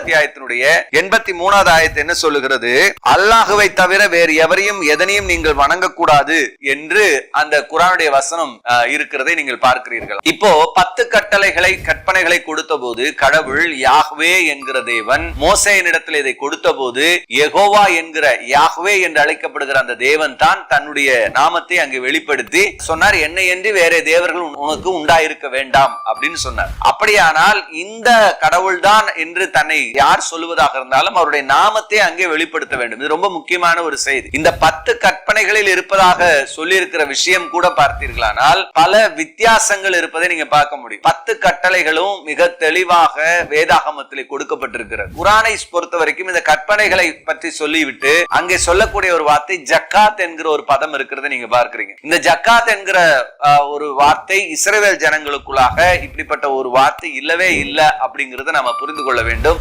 அத்தியாயத்தினுடைய எண்பத்தி மூணாவது ஆயத்து என்ன சொல்லுகிறது? அல்லாஹுவை தவிர வேறு எவரையும் எதனையும் நீங்கள் வணங்கக்கூடாது என்று அந்த குரானுடைய வசனம் இருக்கிறதை நீங்கள் பார்க்கிறீர்கள். இப்போ பத்து கட்டளைகளை கற்பனைகளை கொடுத்த போது கடவுள் யாஹ்வே என்கிற தேவன் மோசையனிடத்தில் இதை கொடுத்த போது எகோவா என்கிற யாஹ்வே என்று அழைக்கப்படுகிற அந்த தேவன் தான் தன்னுடைய நாமத்தை அங்கு வெளிப்படுத்தி சொன்னார் என்னை என்று வேற தேவர்கள் உனக்கு உண்டாயிருக்க வேண்டாம் அப்படின்னு சொன்னார். அப்படியானால் இந்த கடவுள்தான் என்று தன்னை யார் சொல்லுவதாக இருந்தாலும் அவருடைய நாமத்தை அங்கே வெளிப்படுத்த வேண்டும். இது ரொம்ப முக்கியமான ஒரு செய்தி. இந்த பத்து கற்பனைகளில் இருப்பதாக சொல்லியிருக்கிற விஷயம் கூட பார்த்தீர்களானால் பல வித்தியாசங்கள் இருப்பதை நீங்க பார்க்க முடியும். பத்து கட்டளைகளும் மிக தெளிவாக வேதாகமத்திலே கொடுக்கப்பட்டிருக்கிறது. குரானை பொறுத்த வரைக்கும் இந்த கற்பனைகளை பற்றி சொல்லிவிட்டு அங்கே சொல்லக்கூடிய ஒரு வார்த்தை ஜக்காத் என்கிற ஒரு பதம் இருக்கிறத நீங்க பார்க்கிறீங்க. இந்த ஜக்காத் என்கிற ஒரு வார்த்தை இஸ்ரேல் ஜனங்களுக்குள்ளாக இப்படிப்பட்ட ஒரு வார்த்தை இல்லவே இல்லை அப்படிங்கறத நம்ம புரிந்து கொள்ள வேண்டும்.